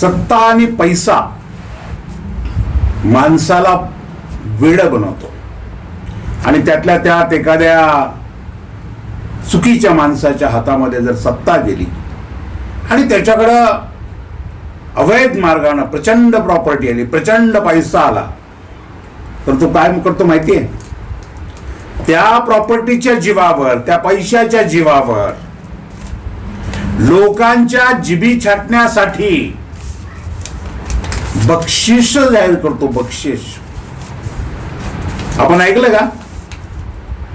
सत्ता आणि पैसा माणसाला वेड बनवतो. आणि त्यातल्या त्यात एखाद्या चुकीच्या माणसाच्या हातामध्ये जर सत्ता गेली आणि त्याच्याकडं अवैध मार्गानं प्रचंड प्रॉपर्टी आली प्रचंड पैसा आला तर तो काय करतो माहितीये? त्या प्रॉपर्टीच्या जीवावर त्या पैशाच्या जीवावर लोकांच्या जिबी छाटण्यासाठी बक्षीस जाहीर करतो बक्षीस. आपण ऐकलं का?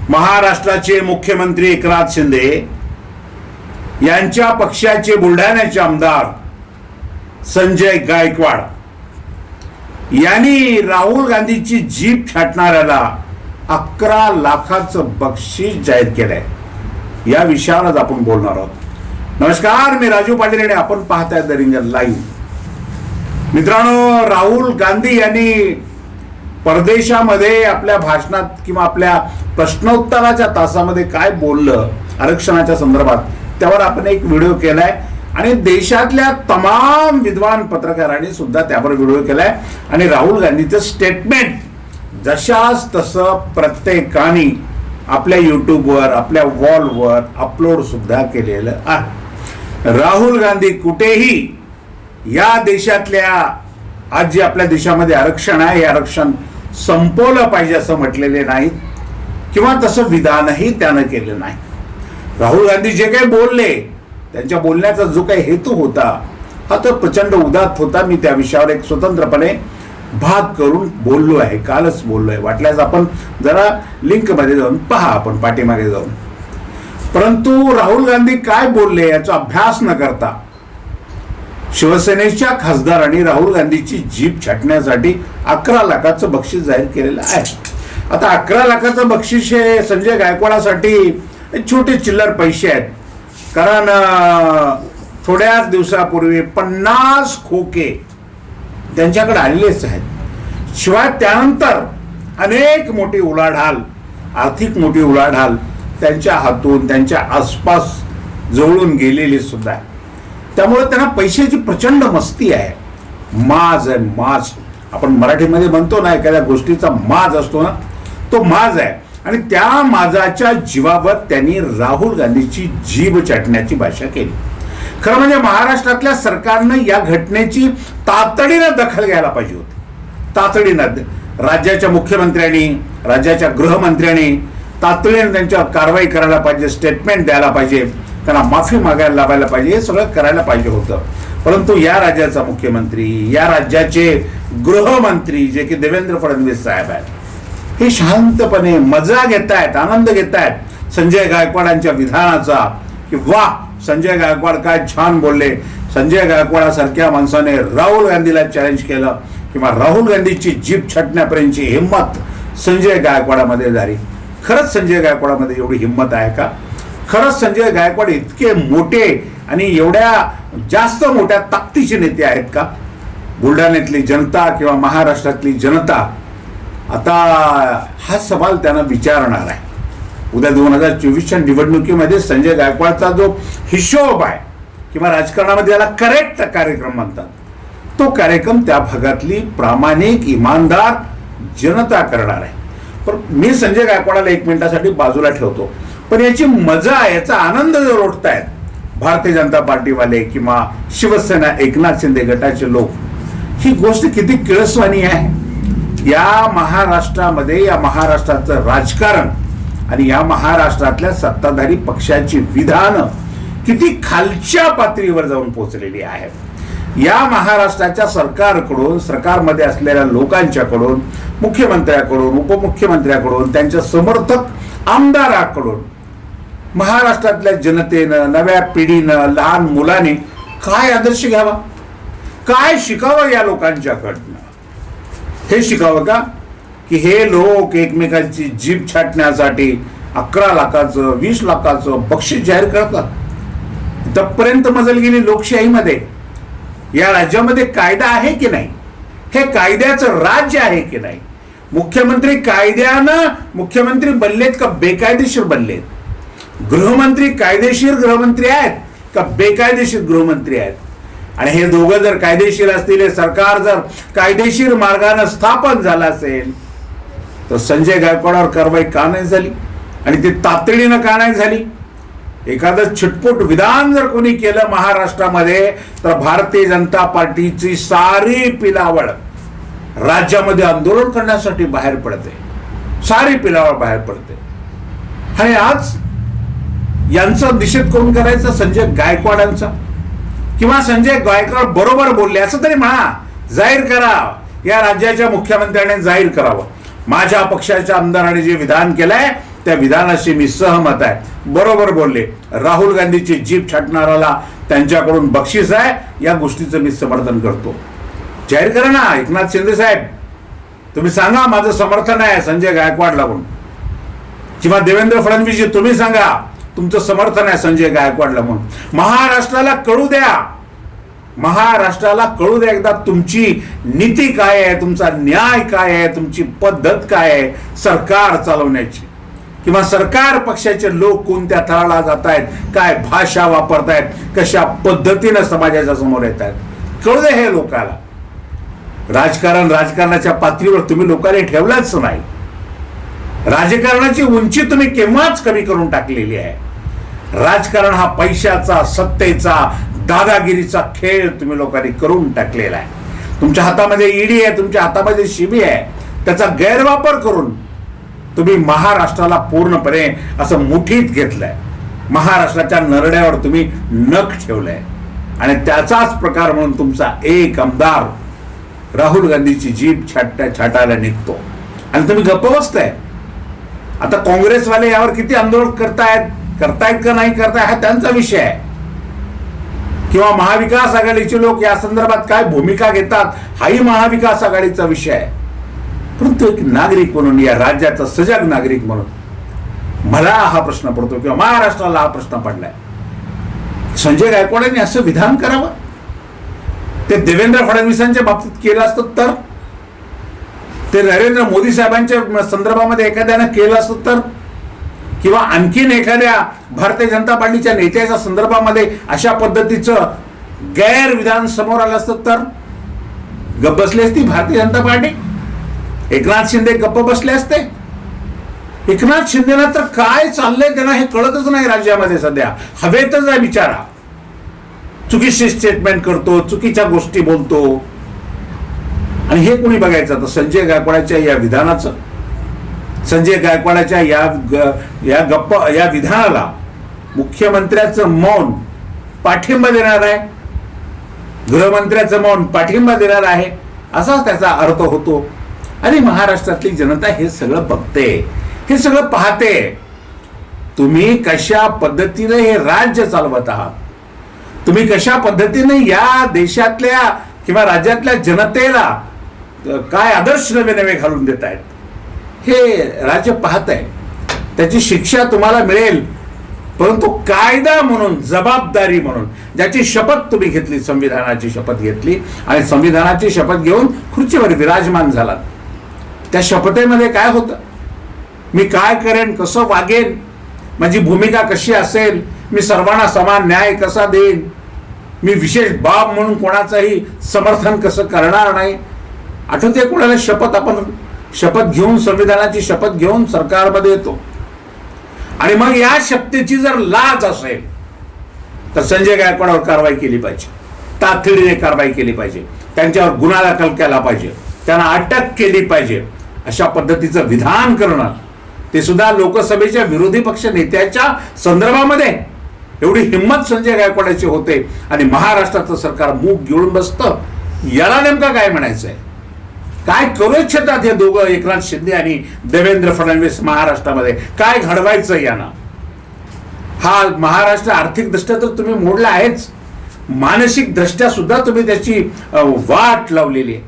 महाराष्ट्राचे मुख्यमंत्री एकनाथ शिंदे यांच्या पक्षाचे बुलढाण्याचे आमदार संजय गायकवाड यांनी राहुल गांधीची जीप छाटणाऱ्याला अकरा लाखाचं बक्षीस जाहीर केलंय. या विषयावरच आपण बोलणार आहोत. नमस्कार मी राजू पाटील आणि आपण पाहताय द रिंगल लाईव्ह. मित्रांनो राहुल गांधी यांनी परदेशामध्ये आपल्या भाषणात किंवा आपल्या प्रश्नोत्तराच्या तासामध्ये काय बोललं आरक्षणाच्या संदर्भात त्यावर आपण एक व्हिडिओ केलाय. आणि देशातल्या तमाम विद्वान पत्रकारांनी सुद्धा त्यावर व्हिडिओ केलाय. आणि राहुल गांधीचं स्टेटमेंट जशाच तसं प्रत्येकाने आपल्या युट्यूबवर आपल्या वॉलवर अपलोड सुद्धा केलेलं आहे. राहुल गांधी कुठेही या देशातल्या आज जे आपल्या देशामध्ये आरक्षण आहे हे आरक्षण संपवलं पाहिजे असं म्हटलेले नाहीत किंवा तसं विधानही त्यानं केलं नाही. राहुल गांधी जे काही बोलले त्यांच्या बोलण्याचा जो काही हेतू होता हा तर प्रचंड उदात होता. मी त्या विषयावर एक स्वतंत्रपणे भाग करून बोललो आहे कालच बोललो आहे. वाटल्यास आपण जरा लिंकमध्ये जाऊन पहा आपण पाठीमागे जाऊन. परंतु राहुल गांधी काय बोलले याचा अभ्यास न करता शिवसेनेच्या खासदारांनी राहुल गांधीची जीप छाटण्यासाठी अकरा लाखाचं बक्षीस जाहीर केलेलं आहे. आता अकरा लाखाचं बक्षीस हे संजय गायकवाडासाठी छोटे चिल्लर पैसे आहेत. कारण थोड्याच दिवसापूर्वी पन्नास खोके त्यांच्याकडे आलेलेच आहेत. शिवाय त्यानंतर अनेक मोठी उलाढाल आर्थिक मोठी उलाढाल त्यांच्या हातून त्यांच्या आसपास जवळून गेलेली सुद्धा आहे त्यामुळे त्यांना पैशाची प्रचंड मस्ती आहे. माज आहे माज. आपण मराठीमध्ये म्हणतो ना एखाद्या गोष्टीचा माज असतो ना तो माज आहे. आणि त्या माजाच्या जीवावर त्यांनी राहुल गांधीची जीभ चाटण्याची भाषा केली. खरं म्हणजे महाराष्ट्रातल्या सरकारनं या घटनेची तातडीनं दखल घ्यायला पाहिजे होती. तातडीनं राज्याच्या मुख्यमंत्र्यांनी राज्याच्या गृहमंत्र्यांनी तातडीनं त्यांच्यावर कारवाई करायला पाहिजे स्टेटमेंट द्यायला पाहिजे. त्यांना माफी मागायला लावायला पाहिजे हे सगळं करायला पाहिजे होतं. परंतु या राज्याचा मुख्यमंत्री या राज्याचे गृहमंत्री जे की देवेंद्र फडणवीस साहेब आहेत हे शांतपणे मजा घेत आहेत आनंद घेत आहेत संजय गायकवाडांच्या विधानाचा की वा संजय गायकवाड काय छान बोलले. संजय गायकवाडासारख्या माणसाने राहुल गांधीला चॅलेंज केलं किंवा राहुल गांधीची जीप छटण्यापर्यंतची हिंमत संजय गायकवाडामध्ये झाली. खरंच संजय गायकवाडामध्ये एवढी हिंमत आहे का? खरंच संजय गायकवाड इतके मोठे आणि एवढ्या जास्त मोठ्या ताकदीचे नेते आहेत का? बुलढाण्यातली जनता किंवा महाराष्ट्रातली जनता? आता हा सवाल त्यांना विचारणार आहे. उद्या दोन हजार चोवीसच्या निवडणुकीमध्ये संजय गायकवाडचा जो हिशोब आहे किंवा राजकारणामध्ये याला करेक्ट कार्यक्रम म्हणतात. तो कार्यक्रम त्या भागातली प्रामाणिक इमानदार जनता करणार आहे. पण मी संजय गायकवाडाला एक मिनिटासाठी बाजूला ठेवतो. पण याची मजा याचा आनंद जर ओढतायत भारतीय जनता पार्टीवाले किंवा शिवसेना एकनाथ शिंदे गटाचे लोक ही गोष्ट किती किळसवाणी आहे. या महाराष्ट्रामध्ये या महाराष्ट्राचं राजकारण आणि या महाराष्ट्रातल्या सत्ताधारी पक्षाची विधानं किती खालच्या पातळीवर जाऊन पोचलेली आहेत. या महाराष्ट्राच्या सरकारकडून सरकारमध्ये असलेल्या लोकांच्याकडून मुख्यमंत्र्याकडून उपमुख्यमंत्र्याकडून त्यांच्या समर्थक आमदाराकडून महाराष्ट्रातल्या जनतेनं नव्या पिढीनं लहान मुलांनी काय आदर्श घ्यावा? काय शिकावं या लोकांच्याकडनं? हे शिकावं का? की हे लोक एकमेकांची जीभ छाटण्यासाठी अकरा लाखाचं वीस लाखाचं बक्षीस जाहीर करतात. इथपर्यंत मजल गेली लोकशाहीमध्ये. या राज्यामध्ये कायदा आहे की नाही? हे कायद्याचं राज्य आहे की नाही? मुख्यमंत्री कायद्यानं मुख्यमंत्री बनलेत का बेकायदेशीर बनलेत? गृहमंत्री कायदेशीर गृहमंत्री आहेत का बेकायदेशीर गृहमंत्री आहेत? आणि हे दोघं जर कायदेशीर असतील हे सरकार जर कायदेशीर मार्गाने स्थापन झालं असेल तर संजय गायकवाडावर कारवाई का नाही झाली? आणि ती तातडीनं का नाही झाली? एखादं छिटपूट विधान जर कोणी केलं महाराष्ट्रामध्ये तर भारतीय जनता पार्टीची सारी पिलावळ राज्यामध्ये आंदोलन करण्यासाठी बाहेर पडते. सारी पिलावळ बाहेर पडते. आणि आज यांचा निषेध कोण करायचा? संजय गायकवाडांचा किंवा संजय गायकवाड बरोबर बोलले असं तरी म्हणा जाहीर करा या राज्याच्या मुख्यमंत्र्याने जाहीर करावं. माझ्या पक्षाच्या आमदाराने जे विधान केलंय त्या विधानाशी मी सहमत आहे. बरोबर बोलले. राहुल गांधीची जीप छाटणाराला त्यांच्याकडून बक्षीस आहे या गोष्टीचं मी समर्थन करतो. जाहीर करा ना एकनाथ शिंदे साहेब. तुम्ही सांगा माझं समर्थन आहे संजय गायकवाड लागून किंवा देवेंद्र फडणवीसजी तुम्ही सांगा. तुमचं समर्थन आहे संजय गायकवाडला म्हणून. महाराष्ट्राला कळू द्या. महाराष्ट्राला कळू द्या एकदा तुमची नीती काय आहे तुमचा न्याय काय आहे तुमची पद्धत काय आहे सरकार चालवण्याची. किंवा सरकार पक्षाचे लोक कोणत्या थराला जात आहेत काय भाषा वापरतायत कशा पद्धतीनं समाजाच्या समोर येत आहेत कळू द्या हे लोकाला. राजकारण राजकारणाच्या पातळीवर तुम्ही लोकांनी ठेवलंच नाही. राजकारणाची उंची तुम्ही केव्हाच कमी करून टाकलेली आहे. राजकारण हा पैशाचा सत्तेचा दादागिरीचा खेळ तुम्ही लोकांनी करून टाकलेला आहे. तुमच्या हातामध्ये ईडी आहे तुमच्या हातामध्ये शिबी आहे. त्याचा गैरवापर करून तुम्ही महाराष्ट्राला पूर्णपणे असं मुठीत घेतलंय. महाराष्ट्राच्या नरड्यावर तुम्ही नख ठेवलंय. आणि त्याचाच प्रकार म्हणून तुमचा एक आमदार राहुल गांधीची जीप छाट छाटायला निघतो. आणि तुम्ही गप्प बसताय. आता काँग्रेसवाले यावर किती आंदोलन करतायत करतायत का नाही करताय हा त्यांचा विषय आहे. किंवा महाविकास आघाडीचे लोक या संदर्भात काय भूमिका घेतात हाही महाविकास आघाडीचा विषय आहे. परंतु एक नागरिक म्हणून या राज्याचा सजग नागरिक म्हणून मला हा प्रश्न पडतो किंवा महाराष्ट्राला हा प्रश्न पडलाय. संजय गायकवाडांनी असं विधान करावं? ते देवेंद्र फडणवीसांच्या बाबतीत केलं असतं तर? ते नरेंद्र मोदी साहेबांच्या संदर्भामध्ये एखाद्यानं केलं असतं तर? किंवा आणखीन एखाद्या भारतीय जनता पार्टीच्या नेत्याच्या संदर्भामध्ये अशा पद्धतीचं गैरविधान समोर आलं असतं तर? गप्प बसली असती भारतीय जनता पार्टी? एकनाथ शिंदे गप्प बसले असते? एकनाथ शिंदेना तर काय चाललंय त्यांना हे कळतच नाही राज्यामध्ये सध्या. हवेतच आहे बिचारा. चुकीचे स्टेटमेंट करतो चुकीच्या गोष्टी बोलतो. आणि हे कोणी बघायचं? आता संजय गायकवाडाच्या या विधानाचं. संजय गायकवाडाच्या या ग- या गप्प या विधानाला मुख्यमंत्र्याचं मौन पाठिंबा देणार आहे. गृहमंत्र्याचं मौन पाठिंबा देणार आहे. असा त्याचा अर्थ होतो. आणि महाराष्ट्रातली जनता हे सगळं बघते. हे सगळं पाहते. तुम्ही कशा पद्धतीने हे राज्य चालवत आहात? तुम्ही कशा पद्धतीने या देशातल्या किंवा राज्यातल्या जनतेला काय आदर्श नवे नवे घालून देत आहेत. हे राज्य पाहत आहे. त्याची शिक्षा तुम्हाला मिळेल. परंतु कायदा म्हणून जबाबदारी म्हणून ज्याची शपथ तुम्ही घेतली संविधानाची शपथ घेतली आणि संविधानाची शपथ घेऊन खुर्चीवर विराजमान झालात. त्या शपथेमध्ये काय होतं? मी काय करेन कसं वागेन? माझी भूमिका कशी असेल? मी सर्वांना समान न्याय कसा देईन? मी विशेष बाब म्हणून कोणाचंही समर्थन कसं करणार नाही? आठवते कोणाला शपथ आपण शपथ घेऊन संविधानाची शपथ घेऊन सरकारमध्ये येतो. आणि मग या शपथेची जर लाज असेल तर संजय गायकवाडावर कारवाई केली पाहिजे? तातडीने कारवाई केली पाहिजे. त्यांच्यावर गुन्हा दाखल केला पाहिजे. त्यांना अटक केली पाहिजे. अशा पद्धतीचं विधान करणं ते सुद्धा लोकसभेच्या विरोधी पक्ष नेत्याच्या संदर्भामध्ये. एवढी हिंमत संजय गायकवाडाची होते. आणि महाराष्ट्राचं सरकार मूग गिळून बसतं. याला नेमकं काय म्हणायचं आहे काय करू इच्छितात हे दोघं एकनाथ शिंदे आणि देवेंद्र फडणवीस महाराष्ट्रामध्ये? काय घडवायचं यानं? हा महाराष्ट्र आर्थिक दृष्ट्या तर तुम्ही मोडला आहेच. मानसिक दृष्ट्या सुद्धा तुम्ही त्याची वाट लावलेली आहे.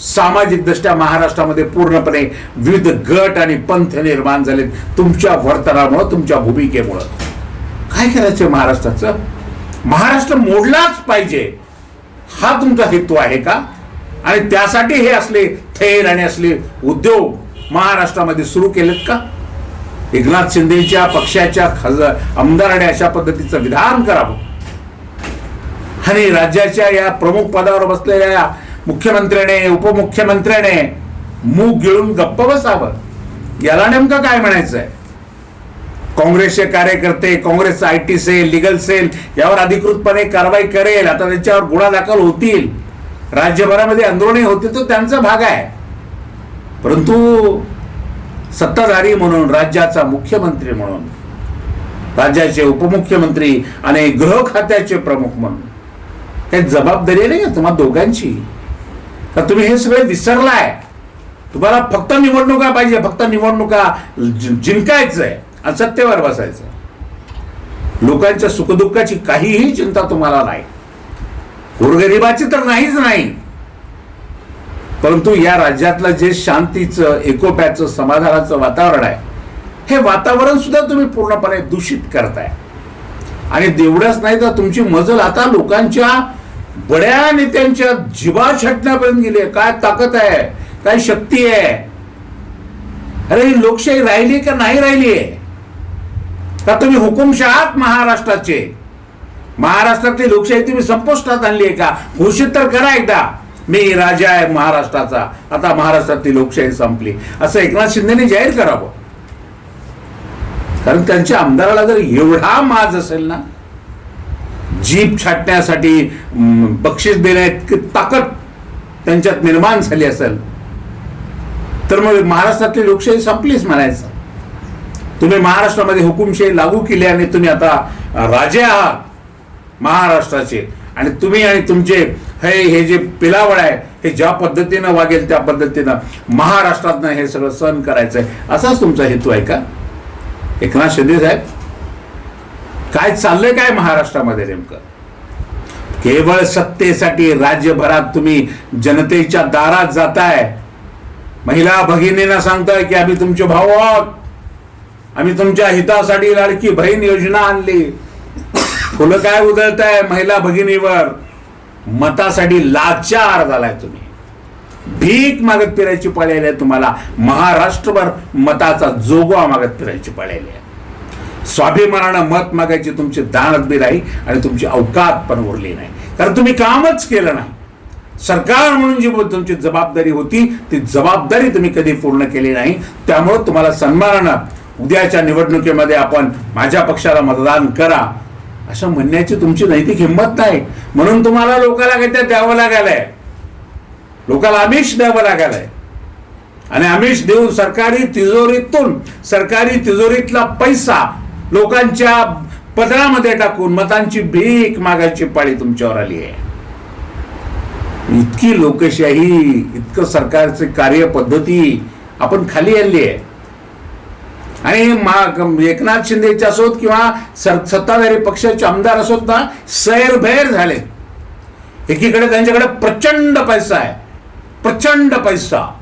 सामाजिक दृष्ट्या महाराष्ट्रामध्ये पूर्णपणे विविध गट आणि पंथ निर्माण झालेत तुमच्या वर्तनामुळं तुमच्या भूमिकेमुळं. काय करायचं महाराष्ट्राचं? महाराष्ट्र मोडलाच पाहिजे. हा तुमचा हेतू आहे का? आणि त्यासाठी हे असले थैर आणि असले उद्योग महाराष्ट्रामध्ये सुरू केलेत का? एकनाथ शिंदेच्या पक्षाच्या खज आमदाराने अशा पद्धतीचं विधान करावं आणि राज्याच्या या प्रमुख पदावर बसलेल्या मुख्यमंत्र्याने उपमुख्यमंत्र्याने मूग गिळून गप्प बसावं. याला नेमकं काय म्हणायचं आहे काँग्रेसचे कार्यकर्ते काँग्रेसचं I T cell legal cell यावर अधिकृतपणे कारवाई करेल. आता त्यांच्यावर गुन्हा दाखल होतील. राज्यभरामध्ये आंदोलने होते तो त्यांचा भाग आहे. परंतु सत्ताधारी म्हणून राज्याचा मुख्यमंत्री म्हणून राज्याचे उपमुख्यमंत्री आणि गृह खात्याचे प्रमुख म्हणून काही जबाबदारी नाही का तुम्हाला दोघांची? तर तुम्ही हे सगळे विसरलाय? तुम्हाला फक्त निवडणुका पाहिजे फक्त निवडणुका जिंकायचं आहे आणि सत्तेवर बसायचं. लोकांच्या सुखदुःखाची काहीही चिंता तुम्हाला नाही. गोरगरिबाची तर नाहीच नाही. परंतु या राज्यातलं जे शांतीचं एकोप्याचं समाधानाचं वातावरण आहे हे वातावरण सुद्धा तुम्ही पूर्णपणे दूषित करताय. आणि तेवढंच नाही तर तुमची मजल आता लोकांच्या बड्या नेत्यांच्या जिबा छटण्यापर्यंत गेली आहे. काय ताकद आहे? काय शक्ती आहे? अरे ही लोकशाही राहिली का नाही राहिली आहे? का तुम्ही हुकुमशहात महाराष्ट्राचे महाराष्ट्रातली लोकशाही तुम्ही संपुष्टात आणली आहे का? घोषित तर करा एकदा. मी राजा आहे महाराष्ट्राचा. आता महाराष्ट्रातली लोकशाही संपली. असं एकनाथ शिंदेने जाहीर करावं. कारण त्यांच्या आमदाराला जर एवढा माज असेल ना जीप छाटण्यासाठी बक्षीस बक्षीस देण्यात ताकद त्यांच्यात निर्माण झाली असेल तर मग महाराष्ट्रातली लोकशाही संपलीच म्हणायचं. तुम्ही महाराष्ट्रामध्ये हुकुमशाही लागू केली आणि तुम्ही आता राजे आहात. महाराष्ट्राचे. आणि तुम्ही आणि तुमचे हे हे जे पिलावळ आहे हे ज्या पद्धतीनं वागेल त्या पद्धतीनं महाराष्ट्रातनं हे सगळं सहन करायचं आहे असाच तुमचा हेतू आहे का? एकनाथ शिंदे साहेब काय चाललंय काय महाराष्ट्रामध्ये नेमकं? केवळ सत्तेसाठी राज्यभरात तुम्ही जनतेच्या दारात जाताय. महिला भगिनींना सांगताय की आम्ही तुमचे भाऊ आहोत. आम्ही तुमच्या हितासाठी लाडकी बहीण योजना आणली. फुलं काय उधळताय? महिला भगिनीवर मतासाठी लाचार झालाय तुम्ही. भीक मागत फिरायची पाळी आहे तुम्हाला. महाराष्ट्रभर मताचा जोगवा मागत फिरायची पाळी आहे. स्वाभिमानानं मत मागायची तुमची दानत बी नाही आणि तुमची अवकात पण उरली नाही. कारण तुम्ही कामच केलं नाही. सरकार म्हणून जी तुमची जबाबदारी होती ती जबाबदारी तुम्ही कधी पूर्ण केली नाही. त्यामुळे तुम्हाला सन्मानानं उद्याच्या निवडणुकीमध्ये आपण माझ्या पक्षाला मतदान करा. असं म्हणण्याची तुमची नैतिक हिंमत नाही. म्हणून तुम्हाला लोकांना काहीतरी द्यावं लागायलंय. लोकाला आमिष द्यावं लागायलंय. आणि आमिष देऊन सरकारी तिजोरीतून सरकारी तिजोरीतला पैसा लोकांच्या पदरामध्ये टाकून मतांची भीक मागायची पाळी तुमच्यावर आली आहे. इतकी लोकशाही इतकं सरकारची कार्यपद्धती आपण खाली आणली आहे. आणि मा- एकनाथ शिंदेचे असोत किंवा सर- सत्ताधारी पक्षाचे आमदार असोत ना सैरभैर झाले. एकीकडे त्यांच्याकडे प्रचंड पैसा आहे. प्रचंड पैसा.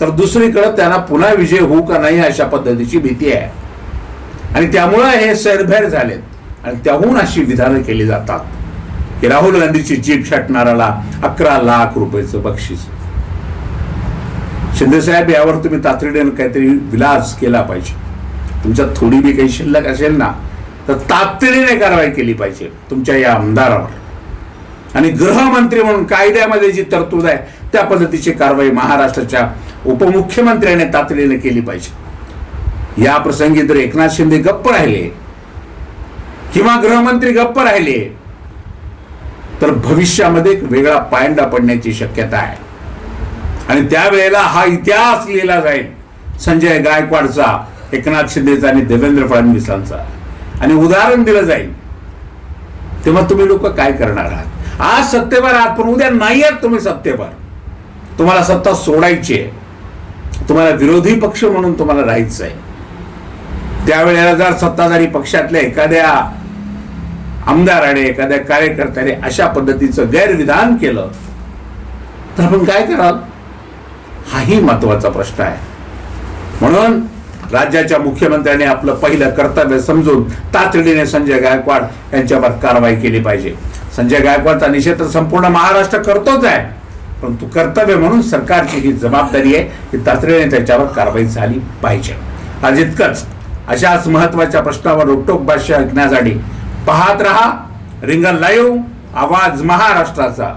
तर दुसरीकडे त्यांना पुन्हा विजय होऊ का नाही अशा पद्धतीची भीती आहे. आणि त्यामुळं हे सैरभैर झालेत आणि त्याहून अशी विधानं केली जातात. की राहुल गांधीची जीप छाटणाऱ्याला अकरा लाख रुपयाचं बक्षीस. शिंदेसाहेब यावर तुम्ही तातडीनं काहीतरी विलास केला पाहिजे. तुमच्यात थोडी बी काही शिल्लक असेल ना तर तातडीने कारवाई केली पाहिजे तुमच्या या आमदारावर. आणि गृहमंत्री म्हणून कायद्यामध्ये जी तरतूद आहे त्या पद्धतीची कारवाई महाराष्ट्राच्या उपमुख्यमंत्र्याने तातडीने केली पाहिजे. या प्रसंगी जर एकनाथ शिंदे गप्प राहिले किंवा गृहमंत्री गप्प राहिले तर भविष्यामध्ये एक वेगळा पायंडा पडण्याची शक्यता आहे. आणि त्यावेळेला हा इतिहास लिहिला जाईल संजय गायकवाडचा एकनाथ शिंदेचा आणि देवेंद्र फडणवीसांचा. आणि उदाहरण दिलं जाईल. तेव्हा तुम्ही लोक काय करणार आहात? आज सत्तेवर आहात पण उद्या नाही आहात तुम्ही सत्तेवर. तुम्हाला सत्ता सोडायची आहे. तुम्हाला विरोधी पक्ष म्हणून तुम्हाला राहायचं आहे त्यावेळेला जर सत्ताधारी पक्षातल्या एखाद्या आमदाराने एखाद्या कार्यकर्त्याने अशा पद्धतीचं गैरविधान केलं तर आपण काय कराल? हाही महत्त्वाचा प्रश्न आहे. म्हणून राज्याच्या मुख्यमंत्र्यांनी आपलं पहिलं कर्तव्य समजून तातडीने संजय गायकवाड यांच्यावर कारवाई केली पाहिजे. संजय गायकवाडचा निषेध तर संपूर्ण महाराष्ट्र करतोच आहे. परंतु कर्तव्य म्हणून सरकारची ही जबाबदारी आहे की तातडीने त्याच्यावर कारवाई झाली पाहिजे. आज इतकंच. अशाच महत्त्वाच्या प्रश्नावर रोकटोक भाष्य ऐकण्यासाठी पाहत रहा. रिंगण लाईव्ह. आवाज महाराष्ट्राचा.